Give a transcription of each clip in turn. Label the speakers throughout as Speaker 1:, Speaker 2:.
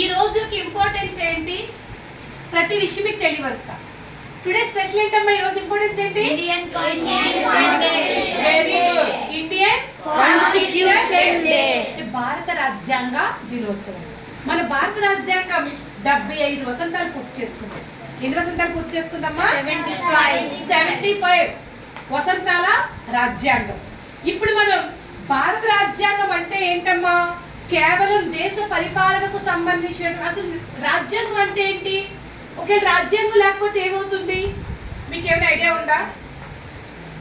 Speaker 1: ఈ రోజు యొక్క ఇంపార్టెన్స్ ఏంటి? ప్రతి విషయం మీకు తెలియవరుస్తా టుడే స్పెషల్ ఏంటమ్మా ఈ రోజు ఇంపార్టెన్స్ ఏంటి? Indian
Speaker 2: Constitution Day.
Speaker 1: భారత రాజ్యాంగ దినోత్సవం. మన భారత రాజ్యాంగం డెబ్బై ఐదు వసంతాలు పూర్తి చేసుకుంది. ఎన్ని వసంతాలు పూర్తి చేసుకుందమ్మా?
Speaker 2: 75.
Speaker 1: సెవెంటీ ఫైవ్ వసంతాల రాజ్యాంగం. ఇప్పుడు మనం భారత రాజ్యాంగం అంటే ఏంటమ్మా? కేవలం దేశ పరిపాలనకు సంబంధించిన అసలు రాజ్యాంగం అంటే ఏంటి? ఒకే రాజ్యాంగం లేకపోతే ఏమవుతుంది? మీకు ఏమైనా ఐడియా ఉందా?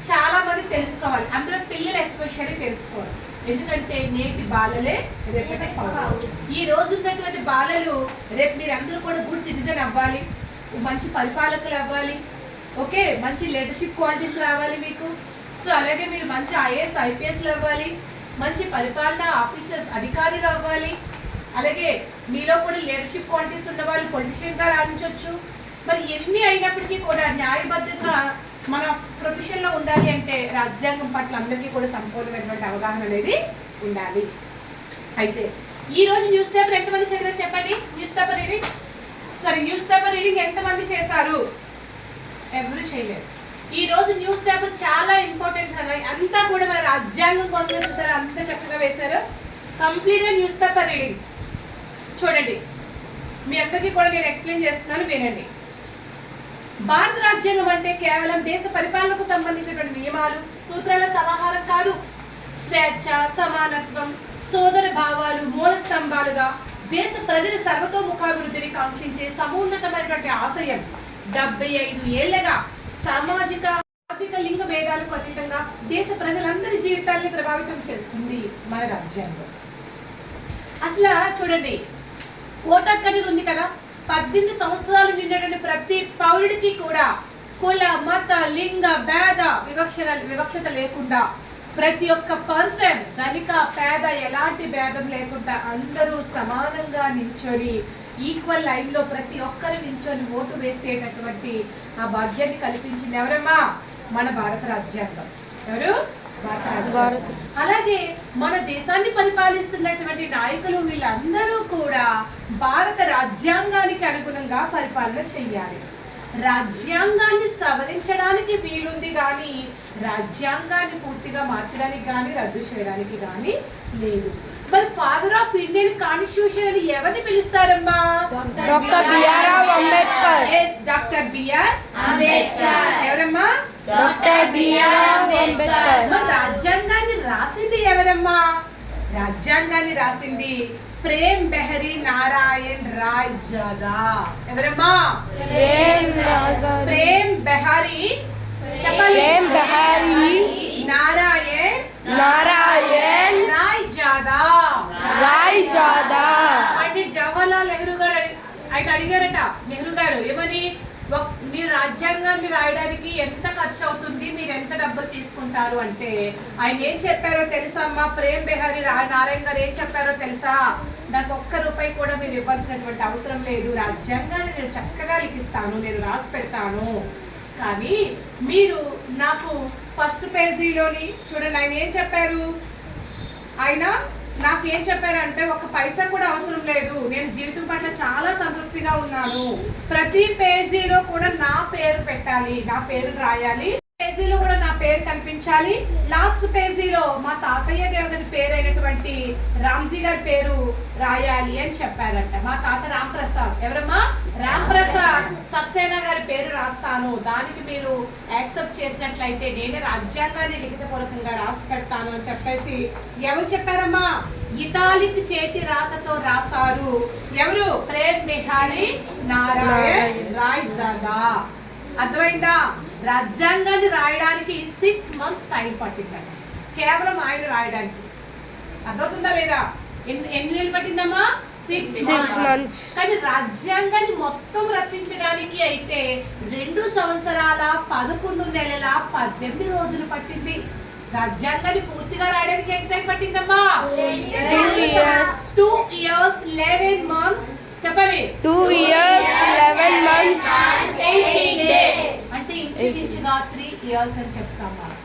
Speaker 1: చాలా మంది తెలుసుకోవాలి. అందులో పిల్లలు ఎస్పెషల్లీ తెలుసుకోవాలి. ఎందుకంటే నేటి బాలలే రేపటి. ఈ రోజు ఉన్నటువంటి బాలలు రేపు మీరు అందరూ కూడా గుడ్ సిటిజన్ అవ్వాలి. మంచి పరిపాలకులు అవ్వాలి. ఓకే మంచి లీడర్షిప్ క్వాలిటీస్ రావాలి మీకు. సో అలాగే మీరు మంచి ఐఏఎస్ ఐపీఎస్లు అవ్వాలి. మంచి పరిపాలన ఆఫీసర్స్ అధికారులు అవ్వాలి. అలాగే మీలో కూడా లీడర్షిప్ క్వాలిటీస్ ఉన్న వాళ్ళు పొలిటీషియన్గా రాణించవచ్చు మరి ఎన్ని అయినప్పటికీ కూడా న్యాయబద్ధంగా మన ప్రొఫెషన్లో ఉండాలి అంటే రాజ్యాంగం పట్ల అందరికీ కూడా సంపూర్ణమైనటువంటి అవగాహన అనేది ఉండాలి. అయితే ఈ రోజు న్యూస్ పేపర్ ఎంతమంది చదివారు చెప్పండి. న్యూస్ పేపర్ రీడింగ్ సరే న్యూస్ పేపర్ రీడింగ్ ఎంతమంది చేశారు? ఎవరు చేయలేరు ఈ రోజు న్యూస్ పేపర్ చాలా ఇంపార్టెంట్ అన్నాయి అంతా కూడా మన రాజ్యాంగం కోసమే చూసారు అంత చక్కగా వేశారు. కంప్లీట్గా న్యూస్ పేపర్ రీడింగ్. చూడండి. మీ అందరికీ కూడా నేను ఎక్స్ప్లెయిన్ చేస్తున్నాను వినండి. భారత రాజ్యాంగం అంటే కేవలం దేశ పరిపాలనకు సంబంధించినటువంటి నియమాలు సూత్రాల సమాహారం కాదు. స్వేచ్ఛ సమానత్వం సోదర భావాలు మూల స్తంభాలుగా దేశ ప్రజల సర్వతోముఖాభివృద్ధిని కాంక్షించే సమున్నతమైనటువంటి ఆశయం. డెబ్బై ఐదు ఏళ్ళగా సామాజిక ఆర్థిక లింగ భేదాలకు అతీతంగా దేశ ప్రజలందరి జీవితాల్ని ప్రభావితం చేస్తుంది మన రాజ్యాంగం. అసలు చూడండి ఓటు అనేది ఉంది కదా. పద్దెనిమిది సంవత్సరాలు నిండినటువంటి ప్రతి పౌరుడికి కూడా కుల మత లింగ భేద వివక్ష వివక్షత లేకుండా ప్రతి ఒక్క పర్సన్ ధనిక పేద ఎలాంటి భేదం లేకుండా అందరూ సమానంగా నిల్చొని ఈక్వల్ లైన్లో ప్రతి ఒక్కరు నిల్చొని ఓటు వేసేటటువంటి ఆ భాగ్యాన్ని కల్పించింది ఎవరమ్మా? మన భారత రాజ్యాంగం. ఎవరు? భారత రాజ్యాంగం. అలాగే మన దేశాన్ని పరిపాలిస్తున్నటువంటి నాయకులు వీళ్ళందరూ కూడా భారత రాజ్యాంగానికి అనుగుణంగా పరిపాలన చెయ్యాలి. రాజ్యాంగాన్ని సవరించడానికి వీలుంది కానీ రాజ్యాంగాన్ని పూర్తిగా మార్చడానికి కానీ రద్దు చేయడానికి కానీ లేదు. మరి ఫాదర్ ఆఫ్ ఇండియన్ కాన్స్టిట్యూషన్ అని ఎవరిని పిలుస్తారమ్మా?
Speaker 3: Doctor B R Ambedkar
Speaker 1: doctor B R
Speaker 2: Ambedkar.
Speaker 1: ఎవరమ్మా?
Speaker 2: డాక్టర్ బిఆర్ అంబేద్కర్
Speaker 1: మరి రాజ్యాంగాన్ని రాసింది ఎవరమ్మా? రాజ్యాంగాన్ని రాసింది ప్రేమ్ బెహరీ నారాయణ్ రాయ్ జాదా. ఎవరమ్మా?
Speaker 3: ప్రేమ్
Speaker 1: బెహరీ. చెప్పాలి.
Speaker 3: ప్రేమ్ బెహారీ.
Speaker 1: నారాయణ్
Speaker 3: నారాయణ్.
Speaker 1: రాయ్ జాదా
Speaker 3: రాయ్ జాదా
Speaker 1: పండిట్ జవహర్లాల్ నెహ్రూ గారు ఆయన అడిగారట నెహ్రూ గారు ఏమని మీరు రాజ్యాంగాన్ని రాయడానికి ఎంత ఖర్చు అవుతుంది మీరు ఎంత డబ్బులు తీసుకుంటారు అంటే ఆయన ఏం చెప్పారో తెలుసా అమ్మా? ప్రేమ్ బిహారీ నారాయణ గారు ఏం చెప్పారో తెలుసా? నాకు ఒక్క రూపాయి కూడా మీరు ఇవ్వాల్సినటువంటి అవసరం లేదు. రాజ్యాంగాన్ని నేను చక్కగా లిఖిస్తాను నేను రాసి పెడతాను. కానీ మీరు నాకు ఫస్ట్ పేజీలోని చూడండి ఆయన ఏం చెప్పారు? ఆయన నాకు ఏం చెప్పారంటే ఒక పైసా కూడా అవసరం లేదు. నేను జీవితం పట్ల చాలా సంతృప్తిగా ఉన్నాను. ప్రతి పేజీలో కూడా నా పేరు పెట్టాలి నా పేరు రాయాలి. పేజీలో కూడా నా పేరు కనిపించాలి. లాస్ట్ పేజీలో మా తాతయ్య గారి పేరు అయినటువంటి రామ్జీ గారి పేరు రాయాలి అని చెప్పారంట. మా తాత రామ్ ప్రసాద్ ఎవరమ్మా? రామ్ ప్రసాద్ సక్సెస్ పేరు రాస్తాను. దానికి మీరు యాక్సెప్ట్ చేసినట్లయితే నేనే రాజ్యాంగాన్ని లిఖితపూర్వకంగా రాసి పెడతాను అని చెప్పేసి ఎవరు చెప్పారమ్మా? ఇటాలిక్ చేతి రాతతో రాశారు. ఎవరు? ప్రేమ్ నిహారి నారాయణ్ రాయ్ జాదా అర్థమైందా? రాజ్యాంగాన్ని రాయడానికి సిక్స్ మంత్స్ టైం పట్టిందంట. కేవలం ఆయన రాయడానికి. అర్థమవుతుందా లేదా? ఎన్ని ఎన్ని నెలలు పట్టిందమ్మా? సిక్స్
Speaker 3: మంత్స్
Speaker 1: కానీ రాజ్యాంగాన్ని మొత్తం రచించడానికి అయితే రెండు సంవత్సరాల పదకొండు నెలల పద్దెనిమిది రోజులు పట్టింది. రాజ్యాంగాన్ని పూర్తిగా రాయడానికి ఎంత టైం పట్టిందమ్మా. టూ ఇయర్స్ లెవెన్ మంత్స్ చెప్పాలి.
Speaker 3: టూ ఇయర్స్ లెవెన్ మంత్స్
Speaker 1: అంటే ఇంచుమించుగా త్రీ ఇయర్స్ అని చెప్తాం మనం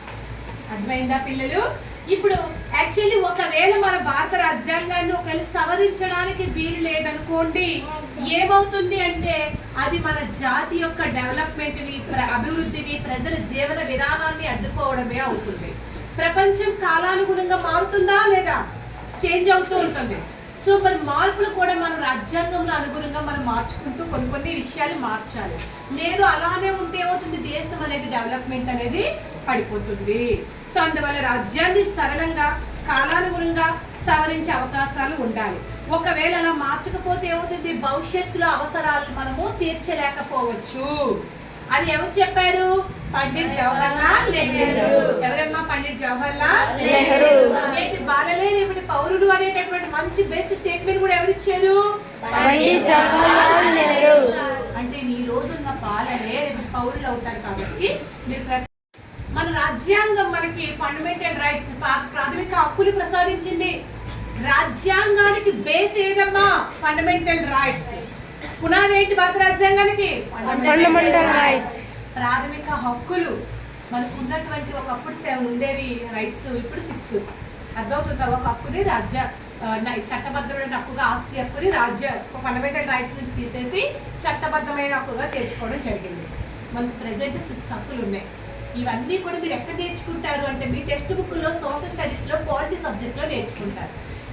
Speaker 1: అర్థమైందా పిల్లలు? ఇప్పుడు యాక్చువల్లీ ఒకవేళ మన భారత రాజ్యాంగాన్ని ఒకవేళ సవరించడానికి వీలు లేదనుకోండి ఏమవుతుంది అంటే అది మన జాతి యొక్క డెవలప్మెంట్ని అభివృద్ధిని ప్రజల జీవన విధానాన్ని అడ్డుకోవడమే అవుతుంది. ప్రపంచం కాలానుగుణంగా మారుతుందా లేదా? చేంజ్ అవుతూ ఉంటుంది. సో మరి మార్పులు కూడా మన రాజ్యాంగంలో అనుగుణంగా మనం మార్చుకుంటూ కొన్ని కొన్ని విషయాలు మార్చాలి. లేదు అలానే ఉంటే ఏమవుతుంది? దేశం అనేది డెవలప్మెంట్ అనేది పడిపోతుంది. సో అందువల్ల రాజ్యాన్ని సరళంగా కాలానుగుణంగా సవరించే అవకాశాలు ఉండాలి. ఒకవేళ అలా మార్చకపోతే ఏమవుతుంది? భవిష్యత్తులో అవసరాలు మనము తీర్చలేకపోవచ్చు. అని ఎవరు చెప్పారు? పండిట్ జవహర్లాల్ నెహ్రూ. ఎవరమ్మా పండిట్ జవహర్లాల్
Speaker 3: నెహ్రూ.
Speaker 1: నేటి బాలలేని పౌరుడు అనేటటువంటి మంచి బేసిక్ స్టేట్మెంట్ కూడా ఎవరు ఇచ్చారు?
Speaker 3: పండిట్ జవహర్లాల్ నెహ్రూ.
Speaker 1: అంటే ఈ రోజున్న పాలనే రేపు పౌరులు అవుతారు కాబట్టి మీరు మన రాజ్యాంగం మనకి ఫండమెంటల్ రైట్స్ ప్రాథమిక హక్కులు ప్రసాదించింది. రాజ్యాంగానికి బేస్ ఏదమ్మా? ఫండమెంటల్ రైట్స్ పునాది ఏంటి భారత రాజ్యాంగానికి?
Speaker 3: ఫండమెంటల్ రైట్స్
Speaker 1: ప్రాథమిక హక్కులు. మనకు ఉన్నటువంటి ఒకప్పుడు ఉండేవి రైట్స్ ఇప్పుడు సిక్స్ అర్థమవుతుందా? ఒక హక్కుని రాజ్య చట్టబద్ధమైన హక్కుగా ఆస్తి హక్కుని రాజ్య ఫండమెంటల్ రైట్స్ నుంచి తీసేసి చట్టబద్ధమైన హక్కుగా చేర్చుకోవడం జరిగింది. మనకు ప్రెసెంట్ సిక్స్ హక్కులు ఉన్నాయి. ఇవన్నీ కూడా మీరు ఎక్కడ నేర్చుకుంటారు అంటే మీ టెక్స్ట్ బుక్లో సోషల్ స్టడీస్లో పాలిటీ సబ్జెక్ట్లో నేర్చుకుంటారు.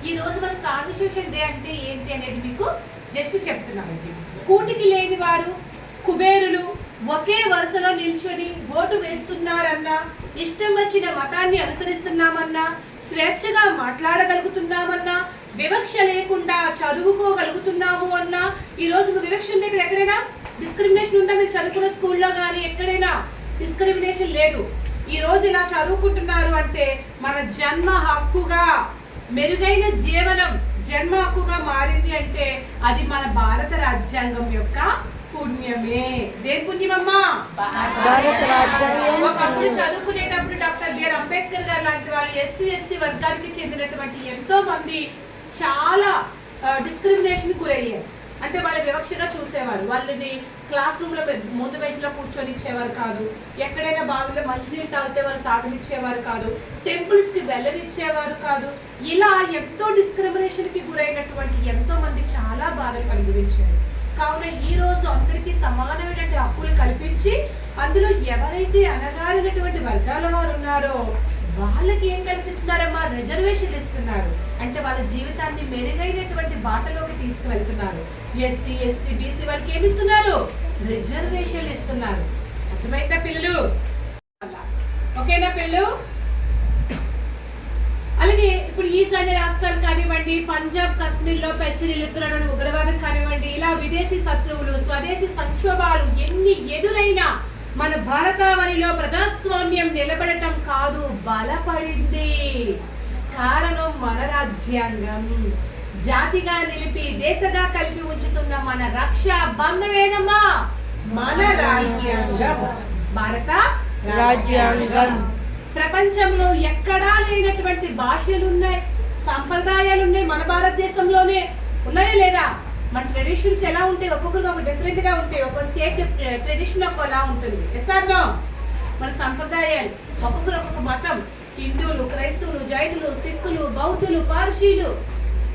Speaker 1: ఈ రోజు మన కాన్స్టిట్యూషన్ డే అంటే ఏంటి అనేది మీకు జస్ట్ చెప్తున్నామండి కూటికి లేని వారు కుబేరులు ఒకే వరుసలో నిల్చొని ఓటు వేస్తున్నారన్నా ఇష్టం వచ్చిన మతాన్ని అనుసరిస్తున్నామన్నా స్వేచ్ఛగా మాట్లాడగలుగుతున్నామన్నా వివక్ష లేకుండా చదువుకోగలుగుతున్నాము అన్నా ఈరోజు వివక్ష ఉంది ఇక్కడ ఎక్కడైనా? డిస్క్రిమినేషన్ ఉందా? మీరు చదువుకున్న స్కూల్లో కానీ ఎక్కడైనా? డిస్క్రిమినేషన్ లేదు. ఈ రోజు ఇలా చదువుకుంటున్నారు అంటే మన జన్మ హక్కుగా మెరుగైన జీవనం జన్మ హక్కుగా మారింది అంటే అది మన భారత రాజ్యాంగం యొక్క పుణ్యమే. దేని పుణ్యమమ్మా? ఒకప్పుడు చదువుకునేటప్పుడు డాక్టర్ బిఆర్ అంబేద్కర్ గారు లాంటి వాళ్ళు ఎస్సీ ఎస్టీ వర్గానికి చెందినటువంటి ఎంతో మంది చాలా డిస్క్రిమినేషన్ గురయ్యారు. అంటే వాళ్ళ వివక్షగా చూసేవారు. వాళ్ళని క్లాస్ రూమ్లో ముందు బెంచ్లో కూర్చొని ఇచ్చేవారు కాదు. ఎక్కడైనా బావిలో మంచినీళ్ళు తాగితే వాళ్ళు తాగనిచ్చేవారు కాదు. టెంపుల్స్కి వెళ్ళనిచ్చేవారు కాదు. ఇలా ఎంతో డిస్క్రిమినేషన్కి గురైనటువంటి ఎంతో మంది చాలా బాధలు అనుభవించారు. కావున ఈ రోజు అందరికీ సమానమైనటువంటి హక్కులు కల్పించి అందులో ఎవరైతే అనగారినటువంటి వర్గాల వారు ఉన్నారో వాళ్ళకి ఏం వారు రిజర్వేషన్లు ఇస్తున్నారు. అంటే వాళ్ళ జీవితాన్ని మెరుగైనటువంటి బాటలోకి తీసుకువెళ్తున్నారు. ఎస్సీ ఎస్టీ బీసీ వాళ్ళకి ఏమి ఇస్తున్నారు? రిజర్వేషన్లు ఇస్తున్నారు. అర్థమైందా పిల్లలు? ఓకేనా పిల్లలు? అలాగే ఇప్పుడు ఈశాన్య రాష్ట్రాలు కానివ్వండి పంజాబ్ కాశ్మీర్లో లో ఉగ్రవాదం కానివ్వండి ఇలా విదేశీ శత్రువులు స్వదేశీ సంక్షోభాలు ఎన్ని ఎదురైనా మన భారతావనిలో ప్రజాస్వామ్యం నిలబడటం కాదు బలపడింది. కారణం మన రాజ్యాంగం. జాతిగా నిలిపి దేశగా కలిపి ఉంచుతున్న మన రక్ష బంధమేనమ్మా? మన రాజ్యాంగం. భారత
Speaker 3: రాజ్యాంగం.
Speaker 1: ప్రపంచంలో ఎక్కడా లేనటువంటి భాషలు ఉన్నాయి సంప్రదాయాలు ఉన్నాయి మన భారతదేశంలోనే. ఉన్నాయా లేదా? మన ట్రెడిషన్స్ ఎలా ఉంటాయి? ఒక్కొక్కరికి ఒక డిఫరెంట్గా ఉంటాయి. ఒక్కొక్క స్టేట్ ట్రెడిషన్ ఒకలా ఉంటుంది. Yes or no? మన సంప్రదాయాలు. ఒక్కొక్కరు ఒక్కొక్క మతం. హిందువులు క్రైస్తవులు జైనులు సిక్కులు బౌద్ధులు పార్సీలు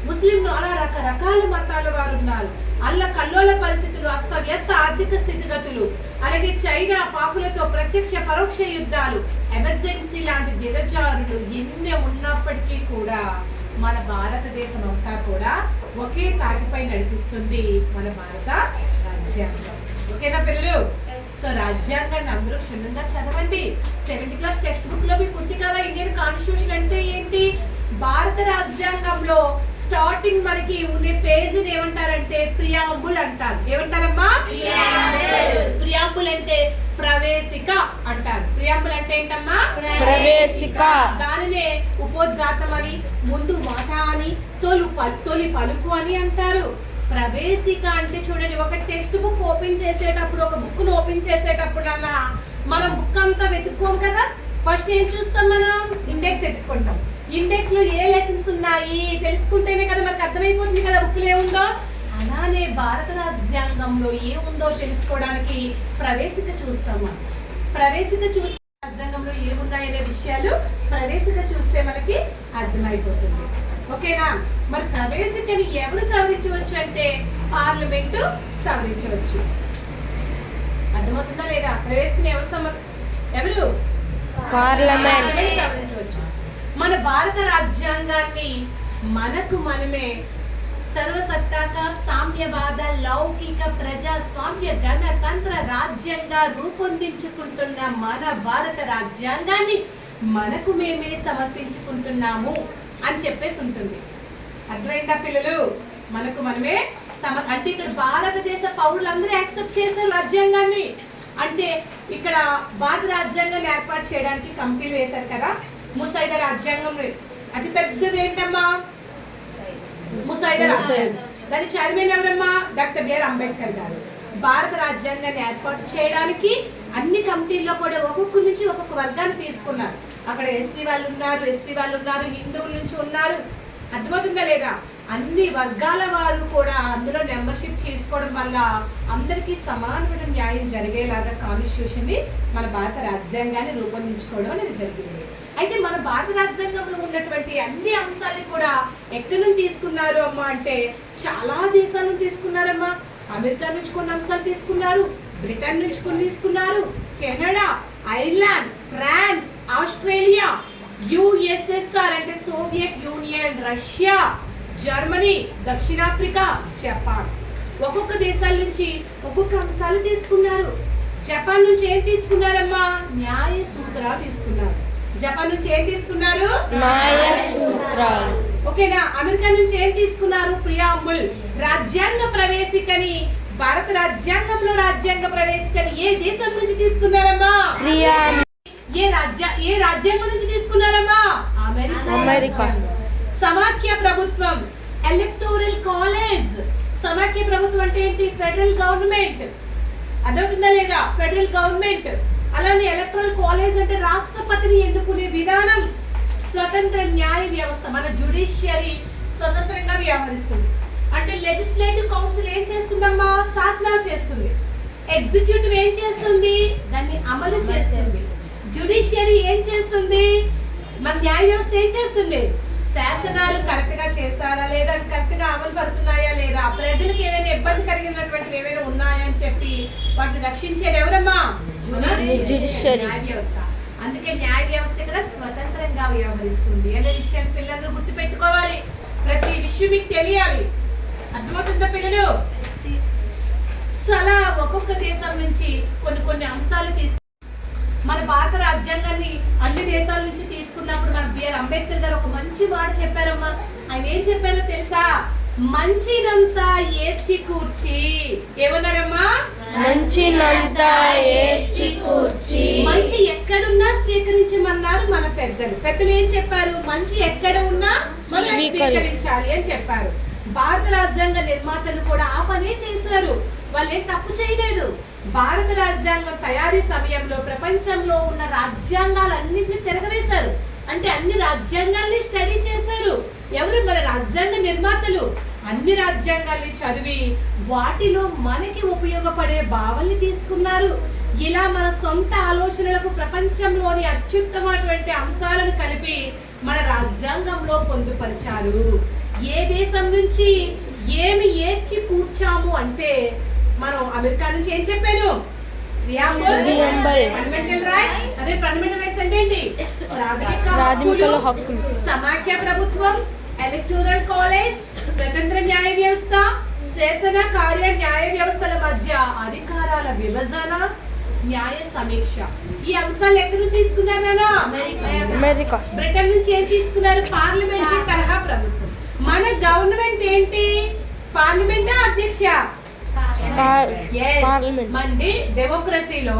Speaker 1: ముస్లింలు అలా రకరకాల మతాల వారు ఉన్నారు అల్ల కల్లోల పరిస్థితులు అస్తవ్యస్త ఆర్థిక స్థితిగతులు అలాగే చైనా పాకులతో ప్రత్యక్ష పరోక్ష యుద్ధాలు. ఎమర్జెన్సీ లాంటి దిగజారులు ఎన్ని ఉన్నప్పటికీ కూడా మన భారతదేశం అంతా కూడా ఒకే తాటిపై నడిపిస్తుంది మన భారత రాజ్యాంగం. ఓకేనా పిల్లలు? సో రాజ్యాంగాన్ని అందరూ క్షుణ్ణంగా చదవండి. సెవెంత్ క్లాస్ టెక్స్ట్ బుక్లో మీకు ఉంది కదా ఇండియన్ కాన్స్టిట్యూషన్ అంటే ఏంటి? భారత రాజ్యాంగంలో స్టార్టింగ్ మనకి ఉండే పేజీని ఏమంటారంటే ప్రియాంబుల్ అంటారు. ఏమంటారమ్మా? ప్రియాంబుల్. అంటే ప్రవేశిక అంటారు. ప్రియాంబుల్ అంటే ఏంటమ్మా?
Speaker 3: ప్రవేశిక.
Speaker 1: దానినే ఉపోద్ఘాతం అని ముందు మాట అని తొలి తొలి పలుకు అని అంటారు. ప్రవేశిక అంటే చూడండి ఒక టెక్స్ట్ బుక్ ఓపెన్ చేసేటప్పుడు ఒక బుక్ ఓపెన్ చేసేటప్పుడు అలా మనం బుక్ అంతా వెతుక్కోం కదా? ఫస్ట్ ఏం చూస్తాం మనం? ఇండెక్స్ ఎత్తుకుంటాం ఇండెక్స్లో ఏ లెసన్స్ ఉన్నాయి? తెలుసుకుంటేనే కదా మనకు అర్థమైపోతుంది కదా బుక్లో ఏముందో? అలానే భారత రాజ్యాంగంలో ఏముందో తెలుసుకోవడానికి ప్రవేశిక చూస్తాము. ప్రవేశిక చూస్తే రాజ్యాంగంలో ఏమున్నాయనే విషయాలు ప్రవేశిక చూస్తే మనకి అర్థమైపోతుంది. ఓకేనా? మరి ప్రవేశికని ఎవరు సవరించవచ్చు అంటే పార్లమెంటు సవరించవచ్చు. అర్థమవుతుందా లేదా? ప్రవేశికని ఎవరు సమ ఎవరు?
Speaker 3: పార్లమెంట్.
Speaker 1: పార్లమెంట్ సవరించవచ్చు. మన భారత రాజ్యాంగాన్ని మనకు మనమే సర్వసత్తాక సామ్యవాద లౌకిక ప్రజాస్వామ్య గణతంత్ర రాజ్యంగా రూపొందించుకుంటున్న మన భారత రాజ్యాంగాన్ని మనకు మేమే సమర్పించుకుంటున్నాము. అని చెప్పేసి ఉంటుంది. అర్థమైందా పిల్లలు? మనకు మనమే సమ అంటే ఇక్కడ భారతదేశ పౌరులందరూ యాక్సెప్ట్ చేశారు రాజ్యాంగాన్ని అంటే ఇక్కడ భారత రాజ్యాంగాన్ని ఏర్పాటు చేయడానికి కమిటీలు వేశారు కదా? ముసాయిద రాజ్యాంగం అతి పెద్దది ఏంటమ్మా? ముసాయిద రాజ్యాంగం. దాని చైర్మన్ ఎవరమ్మా? డాక్టర్ బిఆర్ అంబేద్కర్ గారు. భారత రాజ్యాంగాన్ని ఏర్పాటు చేయడానికి అన్ని కమిటీల్లో కూడా ఒక్కొక్క నుంచి ఒక్కొక్క వర్గాన్ని తీసుకున్నారు. అక్కడ ఎస్సీ వాళ్ళు ఉన్నారు ఎస్టీ వాళ్ళు ఉన్నారు హిందువుల నుంచి ఉన్నారు. అర్థమవుతుందా లేదా? అన్ని వర్గాల వారు కూడా అందులో మెంబర్షిప్ చేసుకోవడం వల్ల అందరికీ సమానమైన న్యాయం జరిగేలాగా కాన్స్టిట్యూషన్ని మన భారత రాజ్యాంగాన్ని రూపొందించుకోవడం అనేది జరిగింది. అయితే మన భారత రాజ్యాంగంలో ఉన్నటువంటి అన్ని అంశాలు కూడా ఎక్కడి నుంచి తీసుకున్నారు అమ్మా అంటే చాలా దేశాల నుంచి తీసుకున్నారమ్మా. అమెరికా నుంచి కొన్ని అంశాలు తీసుకున్నారు బ్రిటన్ నుంచి కొన్ని తీసుకున్నారు Canada Ireland France Australia USSR అంటే సోవియట్ యూనియన్ రష్యా జర్మనీ దక్షిణాఫ్రికా జపాన్. ఒక్కొక్క దేశాల నుంచి ఒక్కొక్క అంశాలు తీసుకున్నారు. జపాన్ నుంచి ఏం తీసుకున్నారమ్మా? న్యాయ సూత్రాలు తీసుకున్నారు. జపాన్ నుంచి ఏం తీసుకున్నారు?
Speaker 3: న్యాయ సూత్రాలు.
Speaker 1: ఓకేనా? అమెరికా నుంచి ఏం తీసుకున్నారు? ప్రియాంబుల్ రాజ్యాంగ ప్రవేశికని భారత రాజ్యాంగంలో రాజ్యాంగ ప్రవేశికని ఏ దేశం నుంచి తీసుకున్నారమ్మా? ఏ రాజ్య ఏ రాజ్యాంగం నుంచి తీసుకున్నారమ్మా? అమెరికా. సమాఖ్య ప్రభుత్వం ఎలక్టోరల్ కాలేజ్. సమాఖ్య ప్రభుత్వం అంటే ఏంటి? Federal government. అదవుతుందా లేదా? Federal government. అలానే ఎలక్టోరల్ కాలేజ్ అంటే రాష్ట్రపతిని ఎన్నుకునే విధానం స్వతంత్ర న్యాయ వ్యవస్థ. మన జుడిషియరీ స్వతంత్రంగా వ్యవహరిస్తుంది. అంటే లెజిస్లేటివ్ కౌన్సిల్ ఏం చేస్తుందమ్మా? శాసనాలు చేస్తుంది. ఎగ్జిక్యూటివ్ ఏం చేస్తుంది? దాన్ని అమలు చేస్తుంది. జుడిషియరీ ఏం చేస్తుంది? మన న్యాయ వ్యవస్థ ఏం చేస్తుంది? శాసనాలు కరెక్ట్గా చేశారా లేదా? అవి కరెక్ట్గా అమలు పడుతున్నాయా లేదా? ప్రజలకు ఏదైనా ఇబ్బంది కలిగినటువంటివి ఏమైనా ఉన్నాయా అని చెప్పి వాటిని రక్షించేది ఎవరమ్మా. న్యాయ వ్యవస్థ. అందుకే న్యాయ వ్యవస్థ ఇక్కడ స్వతంత్రంగా వ్యవహరిస్తుంది. అనే విషయాన్ని పిల్లలు గుర్తు పెట్టుకోవాలి ప్రతి విషయం మీకు తెలియాలి. అర్థమవుతుందా పిల్లలు? సో అలా ఒక్కొక్క దేశం నుంచి కొన్ని కొన్ని అంశాలు తీసు మన భారత రాజ్యాంగాన్ని అన్ని దేశాల నుంచి తీసుకున్నప్పుడు మన బిఆర్ అంబేద్కర్ గారు ఒక మంచి మాట చెప్పారమ్మా. ఆయన ఏం చెప్పారో తెలుసా? మంచినంతా ఏర్చి కూర్చి. ఏమన్నారమ్మా?
Speaker 3: మంచినంతా ఏర్చి కూర్చి.
Speaker 1: మంచి ఎక్కడున్నా స్వీకరించమన్నారు మన పెద్దలు. పెద్దలు ఏం చెప్పారు? మంచి ఎక్కడ ఉన్నా మనం స్వీకరించాలి అని చెప్పారు. భారత రాజ్యాంగ నిర్మాతలు కూడా ఆ పనే చేశారు. వాళ్ళు ఏం తప్పు చేయలేదు భారత రాజ్యాంగం తయారీ సమయంలో ప్రపంచంలో ఉన్న రాజ్యాంగాలన్నింటినీ తిరగవేశారు. అంటే అన్ని రాజ్యాంగాల్ని స్టడీ చేశారు. ఎవరు? మన రాజ్యాంగ నిర్మాతలు. అన్ని రాజ్యాంగాల్ని చదివి వాటిలో మనకి ఉపయోగపడే భావనలు తీసుకున్నారు. ఇలా మన సొంత ఆలోచనలకు ప్రపంచంలోని అత్యుత్తమైనటువంటి అంశాలను కలిపి మన రాజ్యాంగంలో పొందుపరిచారు. ఏ దేశం నుంచి ఏమి ఏర్చి కూర్చాము అంటే మనం అమెరికా నుంచి ఏం చెప్పాను? అదే ఫండమెంటల్ రైట్స్ అంటే ఏంటి? ప్రాథమిక హక్కులు సమాఖ్య ప్రభుత్వం ఎలక్టోరల్ కాలేజ్ స్వతంత్ర న్యాయ వ్యవస్థ శాసన కార్య న్యాయ వ్యవస్థల మధ్య అధికారాల విభజన న్యాయ సమీక్ష. ఈ అంశాలు ఎక్కడి నుంచి తీసుకున్నారా అమెరికా.
Speaker 3: అమెరికా.
Speaker 1: బ్రిటన్ నుంచి ఏం తీసుకున్నారు? పార్లమెంటరీ తరహా ప్రభుత్వం. మన గవర్నమెంట్ ఏంటి? పార్లమెంటా అధ్యక్ష.
Speaker 3: పార్లమెంట్.
Speaker 1: మంది డెమోక్రసీలో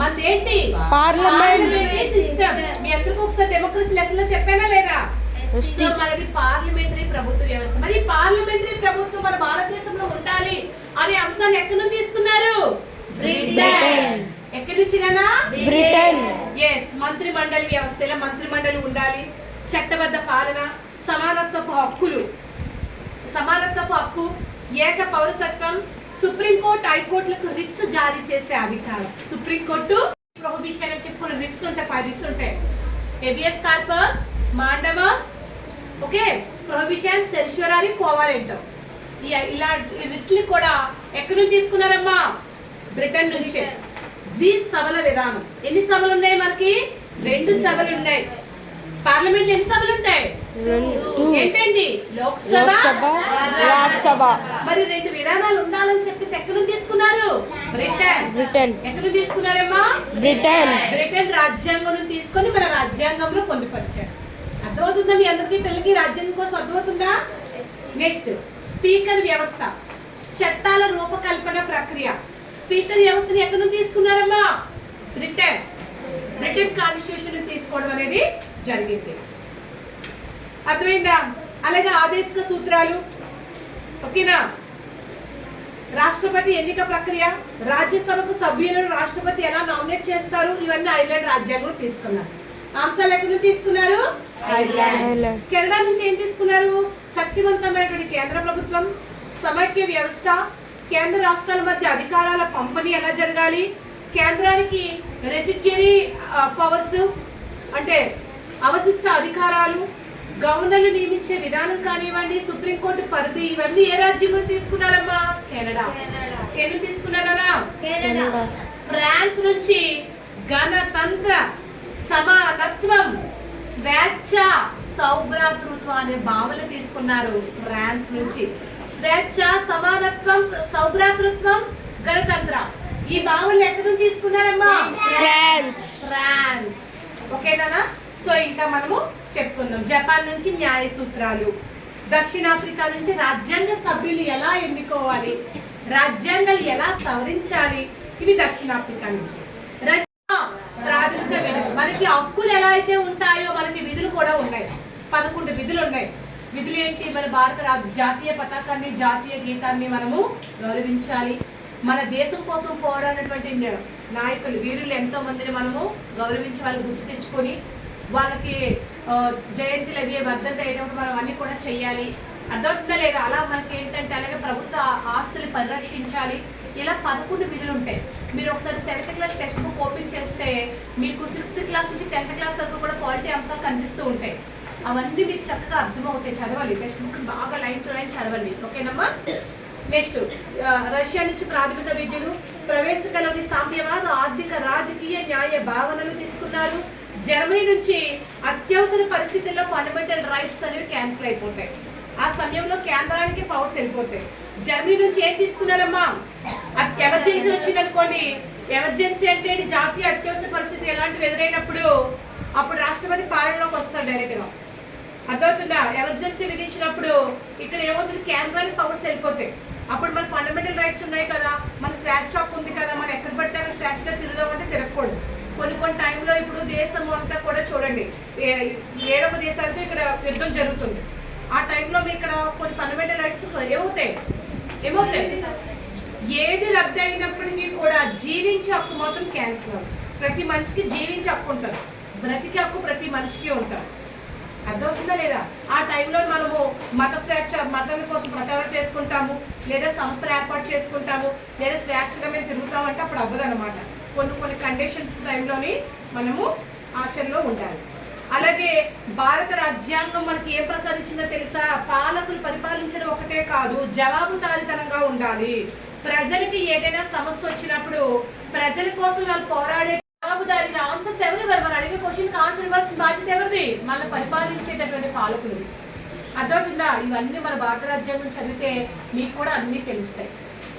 Speaker 1: మంది ఏంటి
Speaker 3: పార్లమెంట్
Speaker 1: సిస్టమ్ మీ అందరికీ ఒకసారి డెమోక్రసీ లెసన్లో చెప్పానా లేదా. మనది పార్లమెంటరీ ప్రభుత్వ వ్యవస్థ. మరి పార్లమెంటరీ ప్రభుత్వం మన భారతదేశంలో ఉండాలి అనే అంశాన్ని ఎక్కడి నుంచి తీసుకున్నారు?
Speaker 3: బ్రిటన్.
Speaker 1: ఎక్కడి నుంచి
Speaker 3: బ్రిటన్
Speaker 1: ఎస్ మంత్రి మండలి వ్యవస్థలో మంత్రి మండలి ఉండాలి. చట్టబద్ధ పాలన సమానత్వపు హక్కులు. సమానత్వపు హక్కు ఏక పౌరసత్వం సుప్రీంకోర్టు హైకోర్టులకు రిట్స్ జారీ చేసే అధికారం. సుప్రీంకోర్టు ప్రొహిబిషన్ అని చెప్పుకున్న రిట్స్ ఉంటాయి పది రిట్స్ ఉంటాయి. Habeas corpus mandamus okay prohibition certiorari quo warranto ఇలా ఈ రిట్లు కూడా ఎక్కడి నుంచి తీసుకున్నారమ్మా? బ్రిటన్ నుంచే. ద్వి సభల విధానం. ఎన్ని సభలు ఉన్నాయి మనకి? రెండు సభలు ఉన్నాయి. పార్లమెంట్ ఎన్ని సభలు ఉంటాయి?
Speaker 3: రెండు.
Speaker 1: ఏంటండి? లోక్సభ
Speaker 3: లోక్సభ రాజ్యసభ.
Speaker 1: మరి రెండు విధానాలు ఉండాలని చెప్పేసి ఎక్కడి నుంచి తీసుకున్నారు? బ్రిటన్.
Speaker 3: బ్రిటన్.
Speaker 1: ఎక్కడి తీసుకున్నారమ్మా?
Speaker 3: బ్రిటన్.
Speaker 1: బ్రిటన్ రాజ్యాంగం తీసుకొని మన రాజ్యాంగంలో పొందుపరిచారు. అర్థమవుతుందా మీ అందరికీ పిల్లలకి? రాజ్యాంగం కోసం అర్థమవుతుందా? నెక్స్ట్ స్పీకర్ వ్యవస్థ. చట్టాల రూపకల్పన ప్రక్రియ. స్పీకర్ వ్యవస్థని ఎక్కడి నుంచి తీసుకున్నారమ్మా? బ్రిటన్. బ్రిటన్ కాన్స్టిట్యూషన్ తీసుకోవడం అనేది జరిగింది. అర్థమైందా? అలాగే ఆదేశిక సూత్రాలు. ఓకేనా? రాష్ట్రపతి ఎన్నిక ప్రక్రియ రాజ్యసభకు సభ్యులను రాష్ట్రపతి ఎలా నామినేట్ చేస్తారు? ఇవన్నీ ఐర్లాండ్ రాజ్యాంగం తీసుకున్నారు. అంశాలు ఎక్కడి నుంచి తీసుకున్నారు. కెనడా నుంచి ఏం తీసుకున్నారు? శక్తివంతమైనటువంటి కేంద్ర ప్రభుత్వం సమైక్య వ్యవస్థ కేంద్ర రాష్ట్రాల మధ్య అధికారాల పంపిణీ ఎలా జరగాలి? కేంద్రానికి రెసిడ్యరీ పవర్స్ అంటే అవశిష్ట అధికారాలు గవర్నర్లు నియమించే విధానం కానివ్వండి సుప్రీంకోర్టు పరిధి ఇవన్నీ ఏ రాజ్యంలో తీసుకున్నారమ్మా? కెనడా. ఎన్ని తీసుకున్నారా
Speaker 3: కెనడా.
Speaker 1: ఫ్రాన్స్ నుంచి గణతంత్ర సమానత్వం స్వేచ్ఛ సౌభ్రాతృత్వం అనే భావనలు తీసుకున్నారు ఫ్రాన్స్ నుంచి. స్వేచ్ఛ సమానత్వం సౌభ్రాతృత్వం గణతంత్ర. ఈ భావనలు ఎక్కడి నుంచి తీసుకున్నారమ్మా?
Speaker 3: ఫ్రాన్స్.
Speaker 1: ఫ్రాన్స్. ఓకేనా? సో ఇంకా మనము చెప్పుకుందాం. జపాన్ నుంచి న్యాయ సూత్రాలు. దక్షిణాఫ్రికా నుంచి రాజ్యాంగ సభ్యులు ఎలా ఎన్నుకోవాలి? రాజ్యాంగాలు ఎలా సవరించాలి? ఇవి దక్షిణాఫ్రికా నుంచి. రష్యా ప్రాథమిక విధులు మనకి హక్కులు ఎలా అయితే ఉంటాయో మనకి విధులు కూడా ఉన్నాయి. పదకొండు విధులు ఉన్నాయి. విధులు ఏంటి? మన భారత రాజ్య జాతీయ పతాకాన్ని జాతీయ గీతాన్ని మనము గౌరవించాలి. మన దేశం కోసం పోరాడినటువంటి నాయకులు వీరులు ఎంతో మందిని మనము గౌరవించి వాళ్ళు గుర్తు తెచ్చుకొని వాళ్ళకి జయంతిలు అవి భద్రత అయ్యేటప్పుడు మనం అన్ని కూడా చెయ్యాలి. అర్థమవుతుందా లేదా? అలా మనకి ఏంటంటే అలాగే ప్రభుత్వ ఆస్తులు పరిరక్షించాలి. ఇలా పదకొండు విధులు ఉంటాయి. మీరు ఒకసారి seventh class text book open చేస్తే మీకు సిక్స్త్ క్లాస్ నుంచి టెన్త్ క్లాస్ వరకు కూడా క్వాలిటీ అంశాలు కనిపిస్తూ ఉంటాయి. అవన్నీ మీకు చక్కగా అర్థమవుతాయి చదవాలి. టెక్స్ట్ బుక్ బాగా లైన్ టు లైన్ చదవండి. ఓకేనమ్మా? నెక్స్ట్ రష్యా నుంచి ప్రాథమిక విద్యలు ప్రవేశికలోని సామ్యవాద ఆర్థిక రాజకీయ న్యాయ భావనలు తీసుకున్నారు. జర్మనీ నుంచి అత్యవసర పరిస్థితుల్లో ఫండమెంటల్ రైట్స్ అనేవి క్యాన్సిల్ అయిపోతాయి. ఆ సమయంలో కేంద్రానికి పవర్స్ వెళ్ళిపోతాయి. జర్మనీ నుంచి ఏం తీసుకున్నారమ్మా? ఎమర్జెన్సీ వచ్చింది అనుకోండి ఎమర్జెన్సీ అంటే జాతీయ అత్యవసర పరిస్థితి ఎలాంటివి ఎదురైనప్పుడు అప్పుడు రాష్ట్రపతి పాలనలోకి వస్తారు డైరెక్ట్గా అర్థమవుతుందా? ఎమర్జెన్సీ విధించినప్పుడు ఇక్కడ ఏమవుతుంది? కేంద్రానికి పవర్స్ వెళ్ళిపోతాయి. అప్పుడు మన ఫండమెంటల్ రైట్స్ ఉన్నాయి కదా. మన స్వాచ్ హక్కు ఉంది కదా. మనం ఎక్కడ పడితే అక్కడ స్వాచ్గా తిరుగుదామంటే తిరగకూడదు. కొన్ని కొన్ని టైంలో ఇప్పుడు దేశం అంతా కూడా చూడండి. వేరొక దేశాలతో ఇక్కడ యుద్ధం జరుగుతుంది. ఆ టైంలో మీ ఇక్కడ కొన్ని ఫండమెంటల్ రైట్స్ ఏమవుతాయి? ఏమవుతాయి? ఏది రద్దు అయినప్పటికీ కూడా జీవించే హక్కు మాత్రం క్యాన్సిల్ అవ్వదు. ప్రతి మనిషికి జీవించే హక్కు ఉంటుంది. బ్రతికే హక్కు ప్రతి మనిషికి ఉంటుంది. అర్థమవుతుందా లేదా? ఆ టైంలో మనము మత స్వేచ్ఛ మతం కోసం ప్రచారం చేసుకుంటాము లేదా సంస్థలు ఏర్పాటు చేసుకుంటాము లేదా స్వేచ్ఛగా మేము తిరుగుతామంటే అప్పుడు అవ్వదు అనమాట కొన్ని కొన్ని కండిషన్స్ టైంలోని మనము ఆచరణలో ఉండాలి. అలాగే భారత రాజ్యాంగం మనకి ఏం ప్రసాదించిందో తెలుసా? పాలకులు పరిపాలించడం ఒకటే కాదు జవాబుదారితనంగా ఉండాలి. ప్రజలకి ఏదైనా సమస్య వచ్చినప్పుడు ప్రజల కోసం వాళ్ళు పోరాడే జవాబుదారి ఆన్సర్స్ ఎవరు ఇవ్వరు? మనం అడిగే క్వశ్చన్కి ఆన్సర్ ఇవ్వాల్సిన బాధ్యత ఎవరిది? మళ్ళీ పరిపాలించేటటువంటి పాలకులు. అర్థమవుతుందా? ఇవన్నీ మన భారత రాజ్యాంగం చదివితే మీకు కూడా అన్నీ తెలుస్తాయి.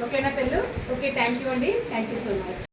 Speaker 1: ఓకేనా పిల్లలు ఓకే థ్యాంక్ యూ అండి. Thank you so much